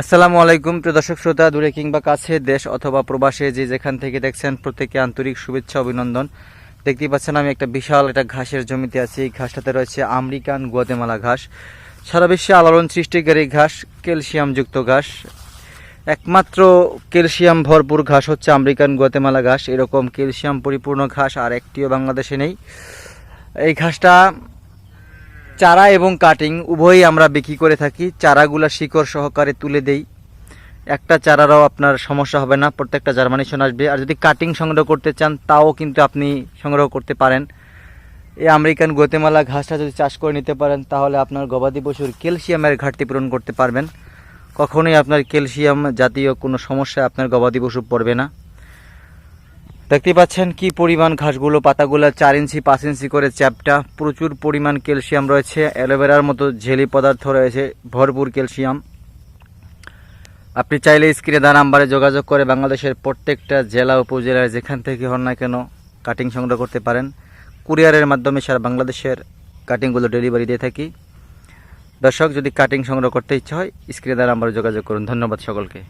আসসালামু আলাইকুম, প্রিয় দর্শক শ্রোতা, দূরে কিংবা কাছে, দেশ অথবা প্রবাসে, যে যেখান থেকে দেখছেন প্রত্যেকে আন্তরিক শুভেচ্ছা, অভিনন্দন। দেখতেই পাচ্ছেন আমি একটা বিশাল একটা ঘাসের জমিতে আছি। এই ঘাসটাতে রয়েছে আমেরিকান গুয়াতেমালা ঘাস। সারা বিশ্বে আলোড়ন সৃষ্টিকারী ঘাস, ক্যালসিয়ামযুক্ত ঘাস। একমাত্র ক্যালসিয়াম ভরপুর ঘাস হচ্ছে আমেরিকান গুয়াতেমালা ঘাস। এরকম ক্যালসিয়াম পরিপূর্ণ ঘাস আর একটিও বাংলাদেশে নেই। এই ঘাসটা চারা এবং কাটিং উভয়ই আমরা বিক্রি করে থাকি। চারাগুলা শিকড় সহকারে তুলে দেই। একটা চারারও আপনার সমস্যা হবে না, প্রত্যেকটা জার্মানিশন আসবে। আর যদি কাটিং সংগ্রহ করতে চান, তাও কিন্তু আপনি সংগ্রহ করতে পারেন। এই আমেরিকান গোতেমালা ঘাসটা যদি চাষ করে নিতে পারেন, তাহলে আপনার গবাদি পশুর ক্যালসিয়ামের ঘাটতি পূরণ করতে পারবেন। কখনোই আপনার ক্যালসিয়াম জাতীয় কোনো সমস্যা আপনার গবাদি পশু পড়বে না। দেখতে পাচ্ছেন কি পরিমাণ ঘাসগুলো, পাতাগুলো, চার ইঞ্চি, পাঁচ ইঞ্চি করে চ্যাপটা। প্রচুর পরিমাণ ক্যালসিয়াম রয়েছে, অ্যালোভেরার মতো ঝেলি পদার্থ রয়েছে, ভরপুর ক্যালসিয়াম। আপনি চাইলে স্ক্রিনে দেওয়া নাম্বারে যোগাযোগ করে বাংলাদেশের প্রত্যেকটা জেলা, উপজেলায় যেখান থেকে হন না কেন কাটিং সংগ্রহ করতে পারেন। কুরিয়ারের মাধ্যমে সারা বাংলাদেশের কাটিংগুলো ডেলিভারি দিয়ে থাকি। দর্শক, যদি কাটিং সংগ্রহ করতে ইচ্ছা হয়, স্ক্রিনে দেওয়া নাম্বারে যোগাযোগ করুন। ধন্যবাদ সকলকে।